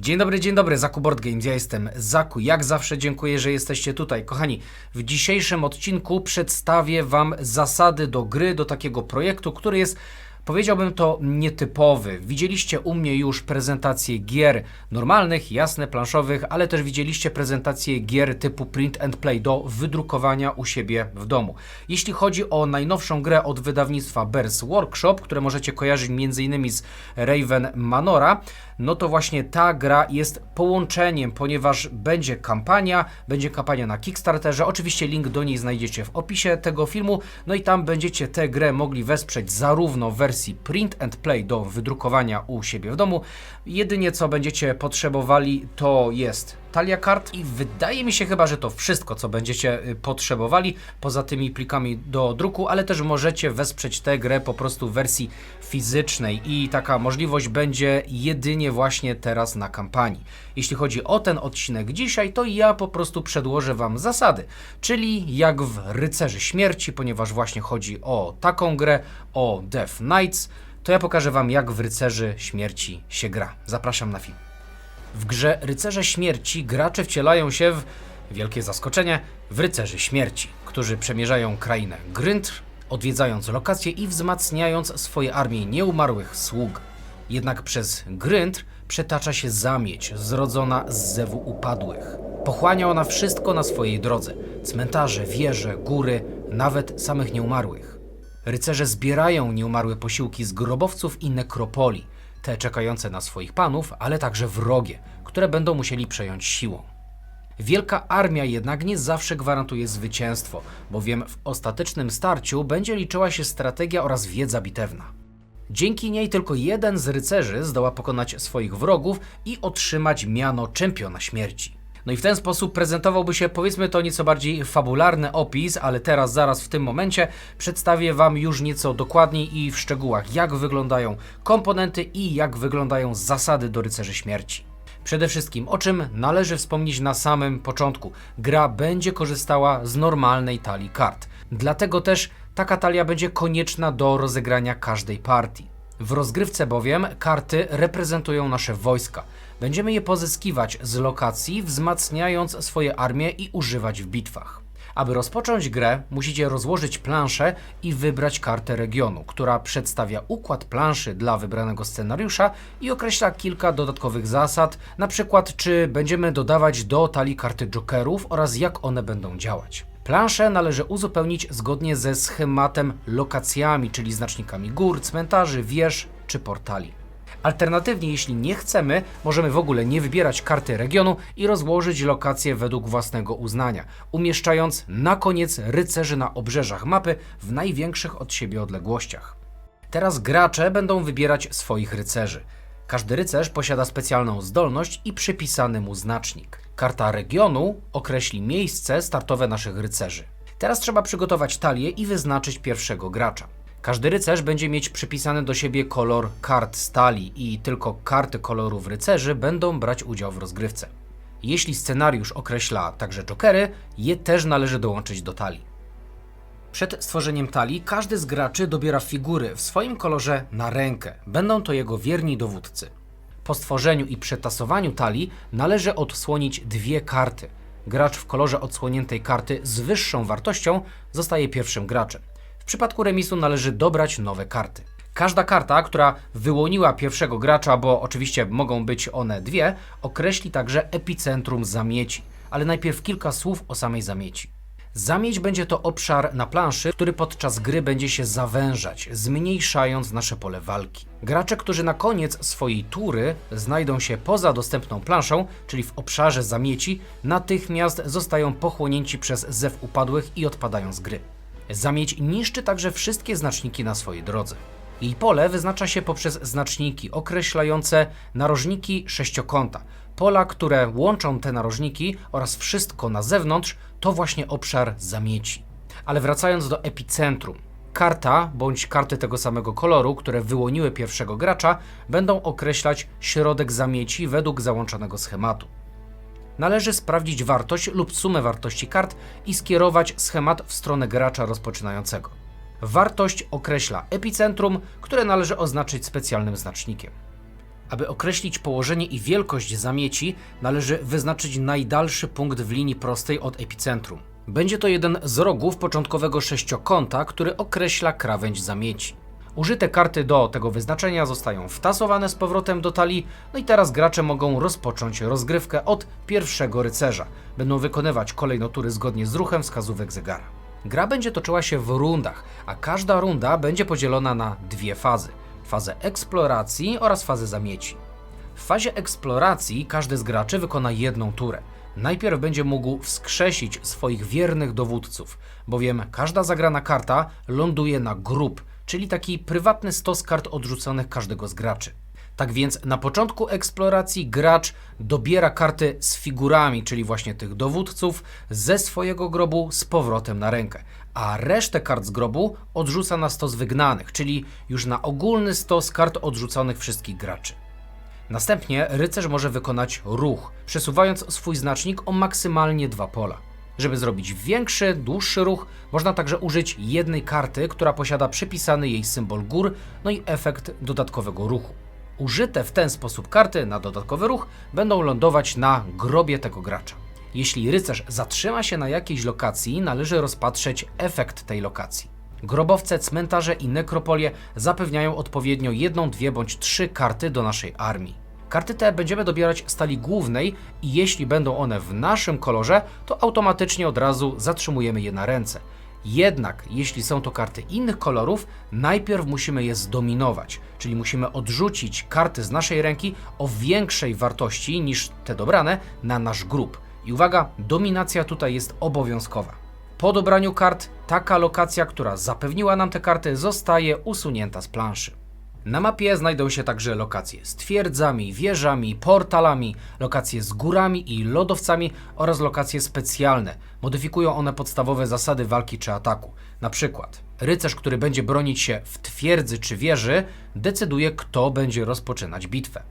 Dzień dobry, dzień dobry, Zaku Board Games. Ja jestem Zaku. Jak zawsze dziękuję, że jesteście tutaj. Kochani, w dzisiejszym odcinku przedstawię Wam zasady do gry, do takiego projektu, który jest Powiedziałbym to nietypowy. Widzieliście u mnie już prezentację gier normalnych, jasne, planszowych, ale też widzieliście prezentację gier typu print and play do wydrukowania u siebie w domu. Jeśli chodzi o najnowszą grę od wydawnictwa Bears Workshop, które możecie kojarzyć m.in. z Raven Manora, no to właśnie ta gra jest połączeniem, ponieważ będzie kampania, będzie kampania na Kickstarterze. Oczywiście link do niej znajdziecie w opisie tego filmu, no i tam będziecie tę grę mogli wesprzeć zarówno w wersji print and play do wydrukowania u siebie w domu. Jedynie co będziecie potrzebowali to jest talia kart i wydaje mi się chyba, że to wszystko, co będziecie y, potrzebowali poza tymi plikami do druku, ale też możecie wesprzeć tę grę po prostu w wersji fizycznej i taka możliwość będzie jedynie właśnie teraz na kampanii. Jeśli chodzi o ten odcinek dzisiaj, to ja po prostu przedłożę Wam zasady, czyli jak w Rycerzy Śmierci, ponieważ właśnie chodzi o taką grę, o Death Knights, to ja pokażę Wam jak w Rycerzy Śmierci się gra. Zapraszam na film. W grze Rycerze Śmierci gracze wcielają się w, wielkie zaskoczenie, w Rycerzy Śmierci, którzy przemierzają krainę Gryntr, odwiedzając lokacje i wzmacniając swoje armie nieumarłych sług. Jednak przez Gryntr przetacza się zamieć zrodzona z zewu upadłych. Pochłania ona wszystko na swojej drodze: cmentarze, wieże, góry, nawet samych nieumarłych. Rycerze zbierają nieumarłe posiłki z grobowców i nekropolii, te czekające na swoich panów, ale także wrogie, które będą musieli przejąć siłą. Wielka armia jednak nie zawsze gwarantuje zwycięstwo, bowiem w ostatecznym starciu będzie liczyła się strategia oraz wiedza bitewna. Dzięki niej tylko jeden z rycerzy zdoła pokonać swoich wrogów i otrzymać miano czempiona śmierci. No i w ten sposób prezentowałby się powiedzmy to nieco bardziej fabularny opis, ale teraz, zaraz w tym momencie przedstawię Wam już nieco dokładniej i w szczegółach, jak wyglądają komponenty i jak wyglądają zasady do rycerzy śmierci. Przede wszystkim, o czym należy wspomnieć na samym początku, gra będzie korzystała z normalnej talii kart. Dlatego też taka talia będzie konieczna do rozegrania każdej partii. W rozgrywce bowiem karty reprezentują nasze wojska. Będziemy je pozyskiwać z lokacji, wzmacniając swoje armie i używać w bitwach. Aby rozpocząć grę, musicie rozłożyć planszę i wybrać kartę regionu, która przedstawia układ planszy dla wybranego scenariusza i określa kilka dodatkowych zasad, na przykład czy będziemy dodawać do talii karty jokerów oraz jak one będą działać. Planszę należy uzupełnić zgodnie ze schematem lokacjami, czyli znacznikami gór, cmentarzy, wież czy portali. Alternatywnie, jeśli nie chcemy, możemy w ogóle nie wybierać karty regionu i rozłożyć lokacje według własnego uznania, umieszczając na koniec rycerzy na obrzeżach mapy w największych od siebie odległościach. Teraz gracze będą wybierać swoich rycerzy. Każdy rycerz posiada specjalną zdolność i przypisany mu znacznik. Karta regionu określi miejsce startowe naszych rycerzy. Teraz trzeba przygotować talię i wyznaczyć pierwszego gracza. Każdy rycerz będzie mieć przypisany do siebie kolor kart stali i tylko karty kolorów rycerzy będą brać udział w rozgrywce. Jeśli scenariusz określa także jokery, je też należy dołączyć do talii. Przed stworzeniem talii każdy z graczy dobiera figury w swoim kolorze na rękę. Będą to jego wierni dowódcy. Po stworzeniu i przetasowaniu talii należy odsłonić dwie karty. Gracz w kolorze odsłoniętej karty z wyższą wartością zostaje pierwszym graczem. W przypadku remisu należy dobrać nowe karty. Każda karta, która wyłoniła pierwszego gracza, bo oczywiście mogą być one dwie, określi także epicentrum zamieci. Ale najpierw kilka słów o samej zamieci. Zamieć będzie to obszar na planszy, który podczas gry będzie się zawężać, zmniejszając nasze pole walki. Gracze, którzy na koniec swojej tury znajdą się poza dostępną planszą, czyli w obszarze zamieci, natychmiast zostają pochłonięci przez zew upadłych i odpadają z gry. Zamieć niszczy także wszystkie znaczniki na swojej drodze. Jej pole wyznacza się poprzez znaczniki określające narożniki sześciokąta. Pola, które łączą te narożniki oraz wszystko na zewnątrz, to właśnie obszar zamieci. Ale wracając do epicentrum. Karta bądź karty tego samego koloru, które wyłoniły pierwszego gracza, będą określać środek zamieci według załączonego schematu. Należy sprawdzić wartość lub sumę wartości kart i skierować schemat w stronę gracza rozpoczynającego. Wartość określa epicentrum, które należy oznaczyć specjalnym znacznikiem. Aby określić położenie i wielkość zamieci, należy wyznaczyć najdalszy punkt w linii prostej od epicentrum. Będzie to jeden z rogów początkowego sześciokąta, który określa krawędź zamieci. Użyte karty do tego wyznaczenia zostają wtasowane z powrotem do talii, no i teraz gracze mogą rozpocząć rozgrywkę od pierwszego rycerza. Będą wykonywać kolejno tury zgodnie z ruchem wskazówek zegara. Gra będzie toczyła się w rundach, a każda runda będzie podzielona na dwie fazy: fazę eksploracji oraz fazę zamieci. W fazie eksploracji każdy z graczy wykona jedną turę. Najpierw będzie mógł wskrzesić swoich wiernych dowódców, bowiem każda zagrana karta ląduje na grób, czyli taki prywatny stos kart odrzuconych każdego z graczy. Tak więc na początku eksploracji gracz dobiera karty z figurami, czyli właśnie tych dowódców, ze swojego grobu z powrotem na rękę, a resztę kart z grobu odrzuca na stos wygnanych, czyli już na ogólny stos kart odrzuconych wszystkich graczy. Następnie rycerz może wykonać ruch, przesuwając swój znacznik o maksymalnie dwa pola. Żeby zrobić większy, dłuższy ruch, można także użyć jednej karty, która posiada przypisany jej symbol gór, no i efekt dodatkowego ruchu. Użyte w ten sposób karty na dodatkowy ruch będą lądować na grobie tego gracza. Jeśli rycerz zatrzyma się na jakiejś lokacji, należy rozpatrzeć efekt tej lokacji. Grobowce, cmentarze i nekropolie zapewniają odpowiednio jedną, dwie bądź trzy karty do naszej armii. Karty te będziemy dobierać z talii głównej i jeśli będą one w naszym kolorze, to automatycznie od razu zatrzymujemy je na ręce. Jednak jeśli są to karty innych kolorów, najpierw musimy je zdominować, czyli musimy odrzucić karty z naszej ręki o większej wartości niż te dobrane na nasz grób. I uwaga, dominacja tutaj jest obowiązkowa. Po dobraniu kart, taka lokacja, która zapewniła nam te karty, zostaje usunięta z planszy. Na mapie znajdą się także lokacje z twierdzami, wieżami, portalami, lokacje z górami i lodowcami oraz lokacje specjalne. Modyfikują one podstawowe zasady walki czy ataku. Na przykład rycerz, który będzie bronić się w twierdzy czy wieży, decyduje kto będzie rozpoczynać bitwę.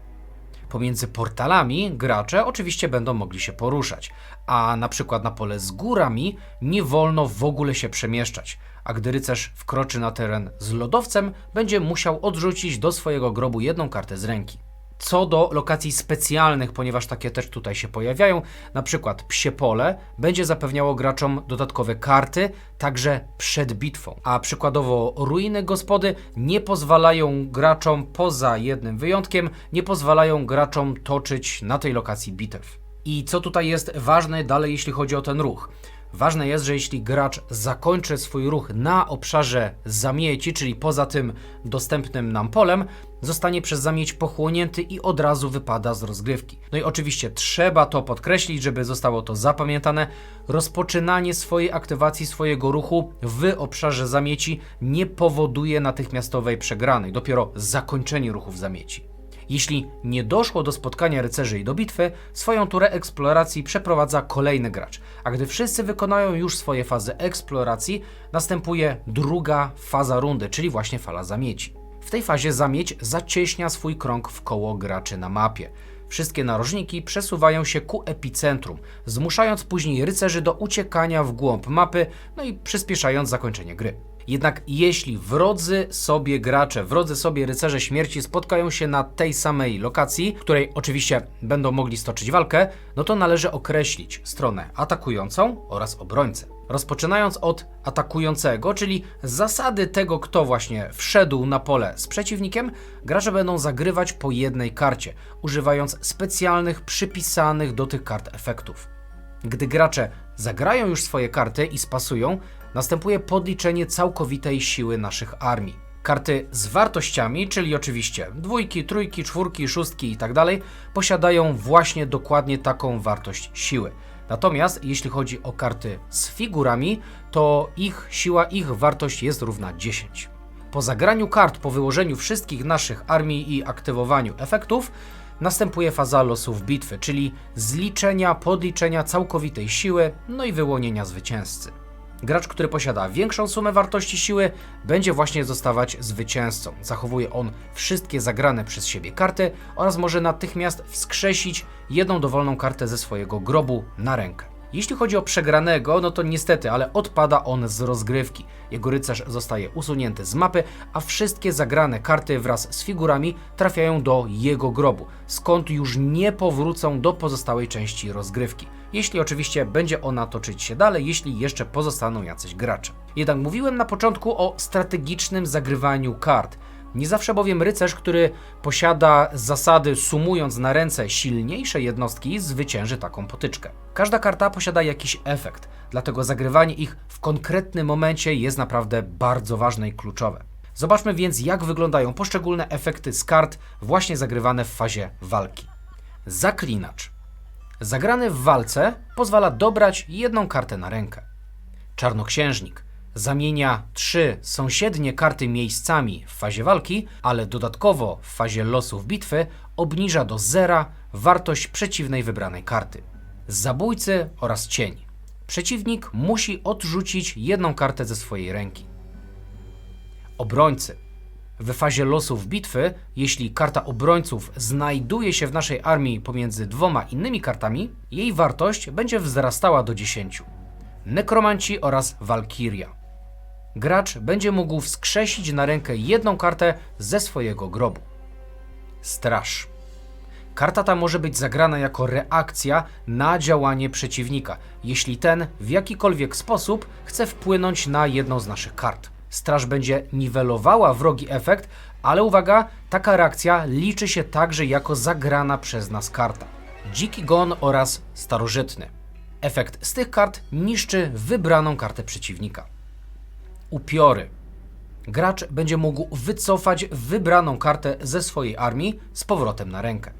Pomiędzy portalami gracze oczywiście będą mogli się poruszać, a na przykład na pole z górami nie wolno w ogóle się przemieszczać, a gdy rycerz wkroczy na teren z lodowcem, będzie musiał odrzucić do swojego grobu jedną kartę z ręki. Co do lokacji specjalnych, ponieważ takie też tutaj się pojawiają, na przykład psie pole będzie zapewniało graczom dodatkowe karty, także przed bitwą. A przykładowo ruiny gospody nie pozwalają graczom, poza jednym wyjątkiem, nie pozwalają graczom toczyć na tej lokacji bitew. I co tutaj jest ważne dalej, jeśli chodzi o ten ruch? Ważne jest, że jeśli gracz zakończy swój ruch na obszarze zamieci, czyli poza tym dostępnym nam polem, zostanie przez zamieć pochłonięty i od razu wypada z rozgrywki. No i oczywiście trzeba to podkreślić, żeby zostało to zapamiętane. Rozpoczynanie swojej aktywacji, swojego ruchu w obszarze zamieci nie powoduje natychmiastowej przegranej, dopiero zakończenie ruchów zamieci. Jeśli nie doszło do spotkania rycerzy i do bitwy, swoją turę eksploracji przeprowadza kolejny gracz, a gdy wszyscy wykonają już swoje fazy eksploracji, następuje druga faza rundy, czyli właśnie fala zamieci. W tej fazie zamieć zacieśnia swój krąg w koło graczy na mapie. Wszystkie narożniki przesuwają się ku epicentrum, zmuszając później rycerzy do uciekania w głąb mapy, no i przyspieszając zakończenie gry. Jednak jeśli wrodzy sobie gracze, wrodzy sobie rycerze śmierci spotkają się na tej samej lokacji, której oczywiście będą mogli stoczyć walkę, no to należy określić stronę atakującą oraz obrońcę. Rozpoczynając od atakującego, czyli zasady tego, kto właśnie wszedł na pole z przeciwnikiem, gracze będą zagrywać po jednej karcie, używając specjalnych przypisanych do tych kart efektów. Gdy gracze zagrają już swoje karty i spasują, następuje podliczenie całkowitej siły naszych armii. Karty z wartościami, czyli oczywiście dwójki, trójki, czwórki, szóstki itd., posiadają właśnie dokładnie taką wartość siły. Natomiast jeśli chodzi o karty z figurami, to ich siła, ich wartość jest równa 10. Po zagraniu kart, po wyłożeniu wszystkich naszych armii i aktywowaniu efektów, następuje faza losów bitwy, czyli zliczenia, podliczenia całkowitej siły, no i wyłonienia zwycięzcy. Gracz, który posiada większą sumę wartości siły, będzie właśnie zostawać zwycięzcą. Zachowuje on wszystkie zagrane przez siebie karty oraz może natychmiast wskrzesić jedną dowolną kartę ze swojego grobu na rękę. Jeśli chodzi o przegranego, no to niestety, ale odpada on z rozgrywki. Jego rycerz zostaje usunięty z mapy, a wszystkie zagrane karty wraz z figurami trafiają do jego grobu, skąd już nie powrócą do pozostałej części rozgrywki. Jeśli oczywiście będzie ona toczyć się dalej, jeśli jeszcze pozostaną jacyś gracze. Jednak mówiłem na początku o strategicznym zagrywaniu kart. Nie zawsze bowiem rycerz, który posiada zasady sumując na ręce silniejsze jednostki, zwycięży taką potyczkę. Każda karta posiada jakiś efekt, dlatego zagrywanie ich w konkretnym momencie jest naprawdę bardzo ważne i kluczowe. Zobaczmy więc, jak wyglądają poszczególne efekty z kart właśnie zagrywane w fazie walki. Zaklinacz. Zagrany w walce pozwala dobrać jedną kartę na rękę. Czarnoksiężnik zamienia trzy sąsiednie karty miejscami w fazie walki, ale dodatkowo w fazie losów bitwy obniża do zera wartość przeciwnej wybranej karty. Zabójcy oraz cień. Przeciwnik musi odrzucić jedną kartę ze swojej ręki. Obrońcy. W fazie losów bitwy, jeśli karta obrońców znajduje się w naszej armii pomiędzy dwoma innymi kartami, jej wartość będzie wzrastała do 10. Nekromanci oraz Walkiria. Gracz będzie mógł wskrzesić na rękę jedną kartę ze swojego grobu. Straż. Karta ta może być zagrana jako reakcja na działanie przeciwnika, jeśli ten w jakikolwiek sposób chce wpłynąć na jedną z naszych kart. Straż będzie niwelowała wrogi efekt, ale uwaga, taka reakcja liczy się także jako zagrana przez nas karta. Dziki gon oraz starożytny. Efekt z tych kart niszczy wybraną kartę przeciwnika. Upiory. Gracz będzie mógł wycofać wybraną kartę ze swojej armii z powrotem na rękę.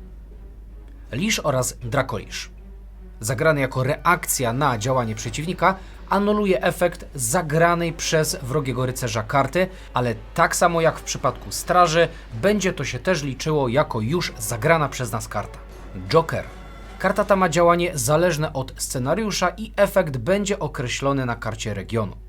Lisz oraz Drakolisz. Zagrany jako reakcja na działanie przeciwnika, anuluje efekt zagranej przez wrogiego rycerza karty, ale tak samo jak w przypadku straży, będzie to się też liczyło jako już zagrana przez nas karta. Joker. Karta ta ma działanie zależne od scenariusza i efekt będzie określony na karcie regionu.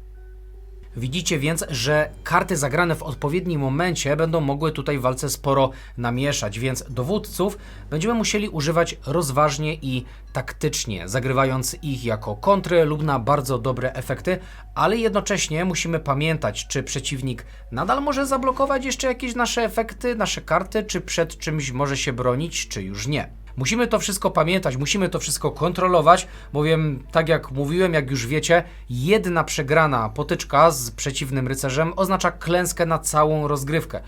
Widzicie więc, że karty zagrane w odpowiednim momencie będą mogły tutaj w walce sporo namieszać, więc dowódców będziemy musieli używać rozważnie i taktycznie, zagrywając ich jako kontry lub na bardzo dobre efekty, ale jednocześnie musimy pamiętać, czy przeciwnik nadal może zablokować jeszcze jakieś nasze efekty, nasze karty, czy przed czymś może się bronić, czy już nie. Musimy to wszystko pamiętać, musimy to wszystko kontrolować, bowiem, tak jak mówiłem, jak już wiecie, jedna przegrana potyczka z przeciwnym rycerzem oznacza klęskę na całą rozgrywkę,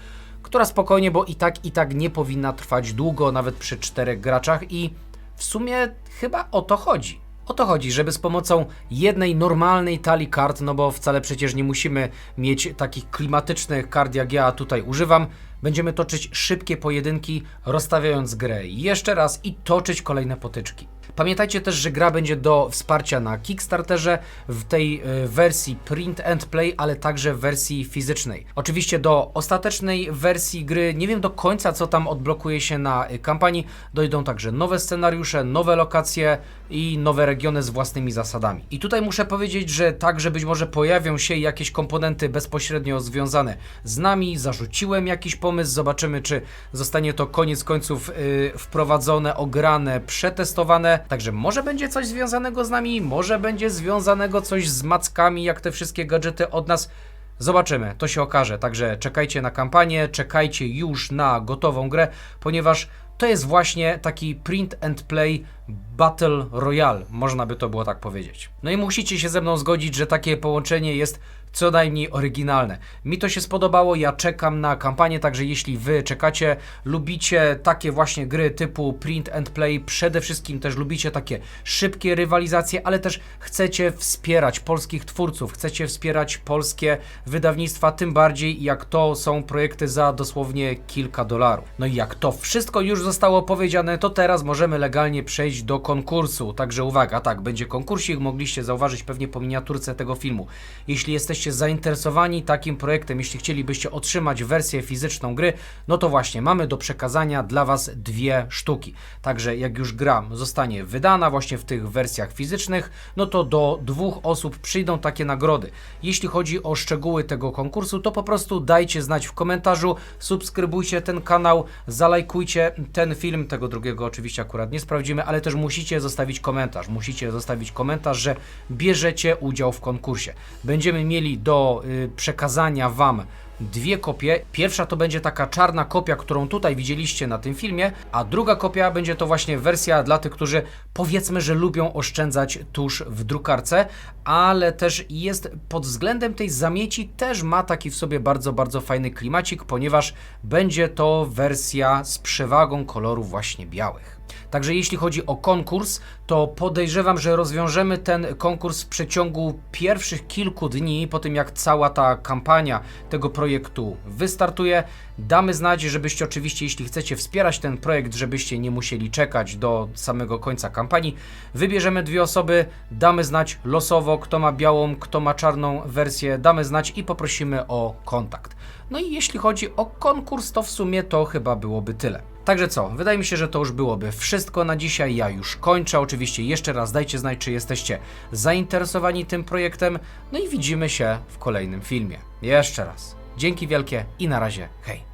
która spokojnie, bo i tak, i tak nie powinna trwać długo, nawet przy czterech graczach i w sumie chyba o to chodzi. O to chodzi, żeby z pomocą jednej normalnej talii kart, no bo wcale przecież nie musimy mieć takich klimatycznych kart jak ja tutaj używam, będziemy toczyć szybkie pojedynki, rozstawiając grę jeszcze raz i toczyć kolejne potyczki. Pamiętajcie też, że gra będzie do wsparcia na Kickstarterze w tej y, wersji print and play, ale także w wersji fizycznej. Oczywiście do ostatecznej wersji gry nie wiem do końca, co tam odblokuje się na y, kampanii. Dojdą także nowe scenariusze, nowe lokacje i nowe regiony z własnymi zasadami. I tutaj muszę powiedzieć, że także być może pojawią się jakieś komponenty bezpośrednio związane z nami. Zarzuciłem jakiś pomysł, zobaczymy, czy zostanie to koniec końców y, wprowadzone, ograne, przetestowane. Także może będzie coś związanego z nami, może będzie związanego coś z mackami, jak te wszystkie gadżety od nas. Zobaczymy, to się okaże. Także czekajcie na kampanię, czekajcie już na gotową grę, ponieważ to jest właśnie taki print and play Battle Royale, można by to było tak powiedzieć. No i musicie się ze mną zgodzić, że takie połączenie jest co najmniej oryginalne. Mi to się spodobało, ja czekam na kampanię, także jeśli wy czekacie, lubicie takie właśnie gry typu print and play, przede wszystkim też lubicie takie szybkie rywalizacje, ale też chcecie wspierać polskich twórców, chcecie wspierać polskie wydawnictwa, tym bardziej jak to są projekty za dosłownie kilka dolarów. No i jak to wszystko już zostało powiedziane, to teraz możemy legalnie przejść do konkursu. Także uwaga, tak, będzie konkursik, mogliście zauważyć pewnie po miniaturce tego filmu. Jeśli jesteście jesteście zainteresowani takim projektem, jeśli chcielibyście otrzymać wersję fizyczną gry, no to właśnie mamy do przekazania dla Was dwie sztuki. Także jak już gra zostanie wydana właśnie w tych wersjach fizycznych, no to do dwóch osób przyjdą takie nagrody. Jeśli chodzi o szczegóły tego konkursu, to po prostu dajcie znać w komentarzu, subskrybujcie ten kanał, zalajkujcie ten film, tego drugiego oczywiście akurat nie sprawdzimy, ale też musicie zostawić komentarz, musicie zostawić komentarz, że bierzecie udział w konkursie. Będziemy mieli do y, przekazania Wam dwie kopie. Pierwsza to będzie taka czarna kopia, którą tutaj widzieliście na tym filmie, a druga kopia będzie to właśnie wersja dla tych, którzy powiedzmy, że lubią oszczędzać tusz w drukarce, ale też jest pod względem tej zamieci też ma taki w sobie bardzo, bardzo fajny klimacik, ponieważ będzie to wersja z przewagą kolorów właśnie białych. Także jeśli chodzi o konkurs, to podejrzewam, że rozwiążemy ten konkurs w przeciągu pierwszych kilku dni, po tym jak cała ta kampania tego projektu wystartuje. Damy znać, żebyście oczywiście, jeśli chcecie wspierać ten projekt, żebyście nie musieli czekać do samego końca kampanii. Wybierzemy dwie osoby, damy znać losowo, kto ma białą, kto ma czarną wersję, damy znać i poprosimy o kontakt. No i jeśli chodzi o konkurs, to w sumie to chyba byłoby tyle. Także co, wydaje mi się, że to już byłoby wszystko na dzisiaj. Ja już kończę. Oczywiście jeszcze raz dajcie znać, czy jesteście zainteresowani tym projektem. No i widzimy się w kolejnym filmie. Jeszcze raz. Dzięki wielkie i na razie. Hej.